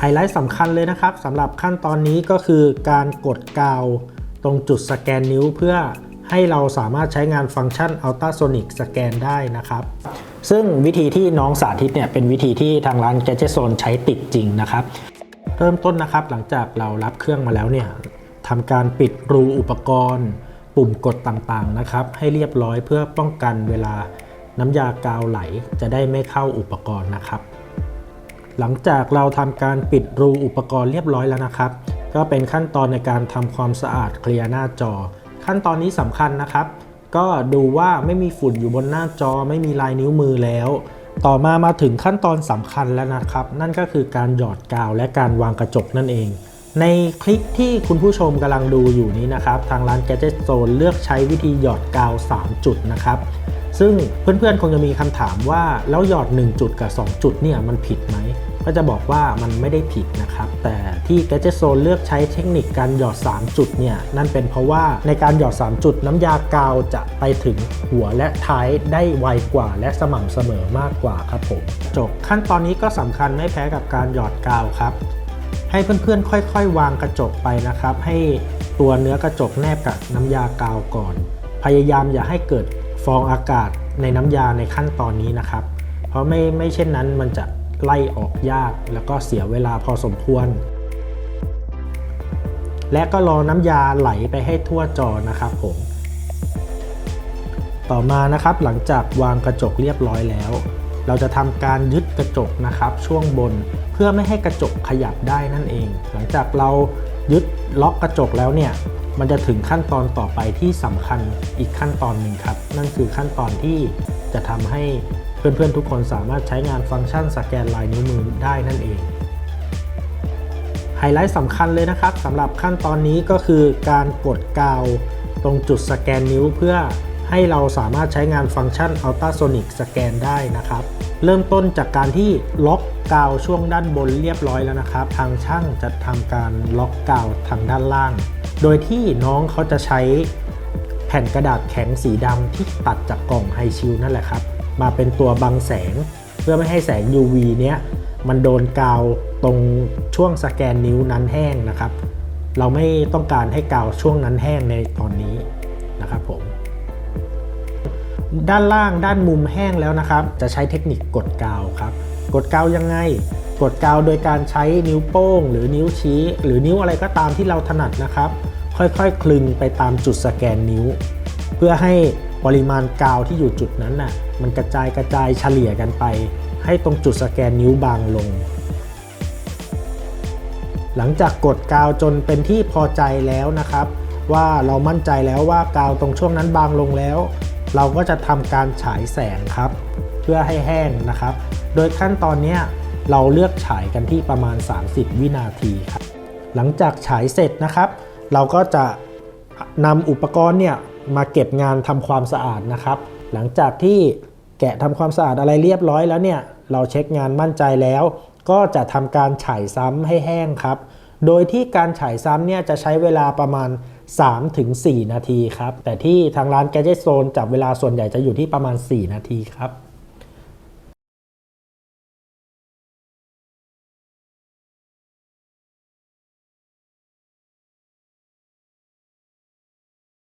ไฮไลท์สำคัญเลยนะครับสำหรับขั้นตอนนี้ก็คือการกดกาวตรงจุดสแกนนิ้วเพื่อให้เราสามารถใช้งานฟังก์ชัน Ultrasonic สแกนได้นะครับ ซึ่งวิธีที่น้องสาธิตเนี่ยเป็นวิธีที่ทางร้าน Gadget Zone ใช้ติดจริงนะครับ เริ่มต้นนะครับหลังจากเรารับเครื่องมาแล้วเนี่ยทำการปิดรูอุปกรณ์ ปุ่มกดต่างๆนะครับ ให้เรียบร้อยเพื่อป้องกันเวลาน้ำยากาวไหลจะได้ไม่เข้าอุปกรณ์นะครับ หลังจากเราทำการปิดรูอุปกรณ์เรียบร้อยแล้วนะครับ ก็เป็นขั้นตอนในการทำความสะอาดเคลียร์หน้าจอ ขั้นตอนนี้สำคัญนะครับ ก็ดูว่าไม่มีฝุ่นอยู่บนหน้าจอไม่มีลายนิ้วมือแล้ว ต่อมามาถึงขั้นตอนสำคัญแล้วนะครับ นั่นก็คือการหยอดกาวและการวางกระจกนั่นเอง ในคลิปที่คุณผู้ชมกำลังดูอยู่นี้นะครับ ทางร้าน Gadget Zone เลือกใช้วิธีหยอดกาว 3 จุดนะครับ ซึ่งเพื่อนๆ คงจะมีคำถามว่า แล้วหยอด 1 จุดกับ 2 จุดเนี่ยมันผิดไหม ก็จะบอกว่ามันไม่ได้ผิดนะครับ แต่ที่ Gadget Zone เลือกใช้เทคนิคการหยอด 3 จุดเนี่ยนั่นเป็นเพราะว่าในการหยอด 3 จุดน้ำยากาวจะไปถึงหัวและท้ายได้ไวกว่า และสม่ำเสมอมากกว่าครับผมจบขั้นตอนนี้ก็สำคัญไม่แพ้กับการหยอดกาวครับ ให้เพื่อนๆ ค่อยๆ วางกระจกไปนะครับ ให้ตัวเนื้อกระจกแนบกับน้ำยากาวก่อน พยายามอย่าให้เกิดฟองอากาศในน้ำยาในขั้นตอนนี้นะครับ เพราะไม่ไม่เช่นนั้นมันจะไล่ออกยากแล้วก็เสียเวลาพอสมควร และก็รอน้ำยาไหลไปให้ทั่วจอนะครับผม ต่อมานะครับหลังจากวางกระจกเรียบร้อยแล้ว เราจะทำการยึดกระจกนะครับช่วงบนเพื่อไม่ให้กระจกขยับได้นั่นเอง หลังจากเรายึดล็อกกระจกแล้วเนี่ยมันจะถึงขั้นตอนต่อไปที่สำคัญอีกขั้นตอนหนึ่งครับ นั่นคือขั้นตอนที่จะทำให้เพื่อนๆทุกคนสามารถใช้งานฟังก์ชันสแกนลายนิ้วมือได้นั่นเองไฮไลท์สำคัญเลยนะครับสำหรับขั้นตอนนี้ก็คือการกดกาวตรงจุดสแกนนิ้วเพื่อ ให้เราสามารถใช้งานฟังก์ชัน Ultrasonic สแกนได้นะครับ เริ่มต้นจากการที่ล็อกกาวช่วงด้านบนเรียบร้อยแล้วนะครับ ทางช่างจะทำการล็อกกาวทางด้านล่าง โดยที่น้องเขาจะใช้แผ่นกระดาษแข็งสีดำที่ตัดจากกล่องไฮชิลนั่นแหละครับ มาเป็นตัวบังแสง เพื่อไม่ให้แสง UV เนี้ยมันโดนกาวตรงช่วงสแกนนิ้วนั้นแห้งนะครับ เราไม่ต้องการให้กาวช่วงนั้นแห้งในตอนนี้นะครับผม ด้านล่างด้านมุมแห้งแล้วนะครับ จะใช้เทคนิคกดกาวครับ กดกาวยังไง กดกาวโดยการใช้นิ้วโป้ง หรือนิ้วชี้ หรือนิ้วอะไรก็ตามที่เราถนัดนะครับ ค่อยๆ คลึงไปตามจุดสแกนนิ้ว เพื่อให้ปริมาณกาวที่อยู่จุดนั้นน่ะมันกระจายกระจายเฉลี่ยกันไป ให้ตรงจุดสแกนนิ้วบางลง หลังจากกดกาวจนเป็นที่พอใจแล้วนะครับ ว่าเรามั่นใจแล้วว่ากาวตรงช่วงนั้นบางลงแล้ว เราก็จะทำการฉายแสงครับ เพื่อให้แห้งนะครับ โดยขั้นตอนนี้เราเลือกฉายกันที่ประมาณ 30 วินาทีครับ หลังจากฉายเสร็จนะครับ เราก็จะนำอุปกรณ์เนี่ยมาเก็บงานทำความสะอาดนะครับ หลังจากที่แกะทำความสะอาดอะไรเรียบร้อยแล้วเนี่ยเราเช็คงานมั่นใจแล้ว ก็จะทำการฉายซ้ำให้แห้งครับ โดยที่การฉายซ้ำเนี่ยจะใช้เวลาประมาณ 3-4 นาทีครับ แต่ที่ทางร้าน Gadget Zone จับเวลาส่วนใหญ่จะอยู่ที่ประมาณ 4 นาทีครับ